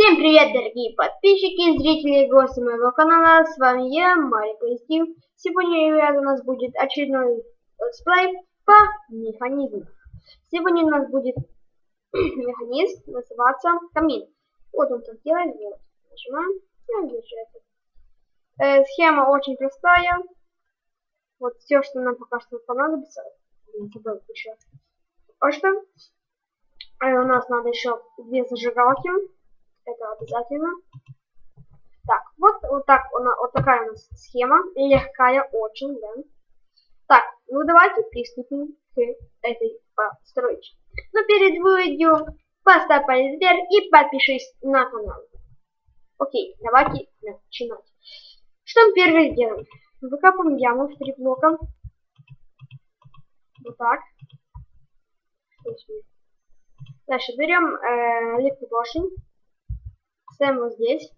Всем привет, дорогие подписчики, зрители и гости моего канала. С вами я, Марик Стив. Сегодня, ребята, у нас будет очередной летсплей по механизму. Сегодня у нас будет механизм называться камин. Вот он так делает, вот. Нажимаем, и. Э, схема очень простая. Вот все, что нам пока что понадобится. Забыл еще. А что? Э, у нас надо еще две зажигалки это обязательно. Так, вот, вот, так, вот такая у нас схема, легкая очень, да. Так, ну давайте приступим к этой постройке. Но перед видео поставь палец вверх и подпишись на канал. Окей, давайте начинать. Что мы первое делаем? Выкапываем яму в три блока. Вот так. Дальше берем э, липкий ставим вот здесь.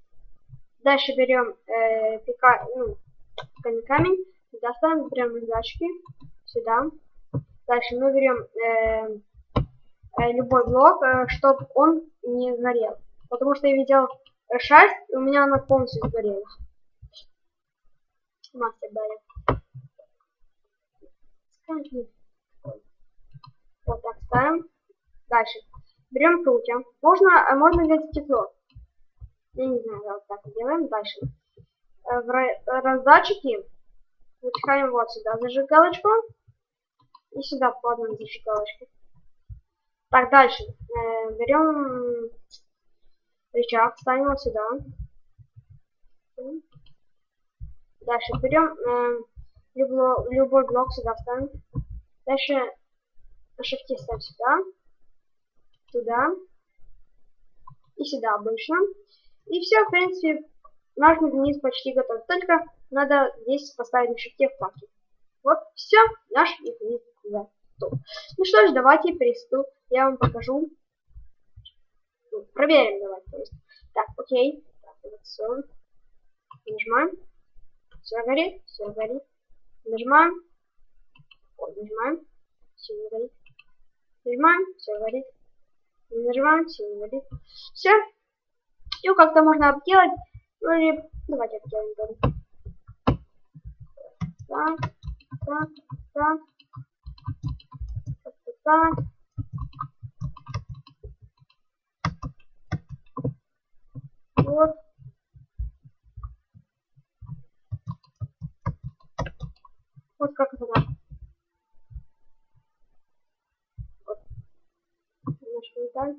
Дальше берем э, пика, ну, камень, камень, сюда ставим, берем наждачки, сюда. Дальше мы берем э, э, любой блок, э, чтобы он не горел. Потому что я видел шесть, и у меня она полностью сгорела. Мастер дарит. Вот так ставим. Дальше. Берем прутья. Можно, можно взять стекло. Я не знаю, вот так делаем. Дальше. Э, в раздатчики выпускаем вот сюда зажигалочку. И сюда по одной зажигалочке. Так, дальше. Э, берем рычаг, ставим вот сюда. Дальше берем э, любой, любой блок сюда ставим. Дальше на шифте ставим сюда. Туда. И сюда обычно. И все, в принципе, наш механизм почти готов. Только надо здесь поставить на шифте вкладки. Вот, все, наш механизм готов. Ну что ж, давайте приступ. Я вам покажу. Ну, проверим давайте. То есть. Так, окей. Так, вот все. Нажимаем. Все горит, все горит. Нажимаем. Вот, нажимаем. Все горит. Нажимаем, все горит. Нажимаем, все горит. Все, все как-то можно обделать. Ну или давайте обделаем дом. Так, так, так. Так, так. Вот. Вот как это надо.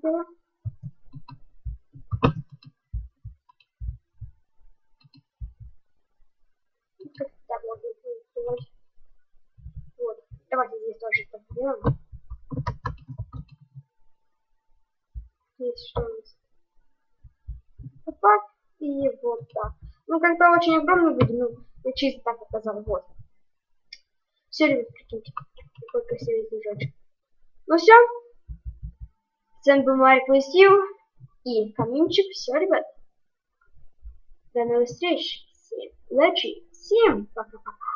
Вот. Наш так делаем. Давайте здесь тоже так сделаем. Здесь что у нас? Вот так и вот так. Ну, как-то очень огромно будет, ну, чисто так показал. Вот. Все, ребят, прикиньте, какой красивый снежочек. Ну все. Вами был Марик Лысив и каминчик. Все, ребят. До новых встреч. Всем удачи. Всем пока-пока.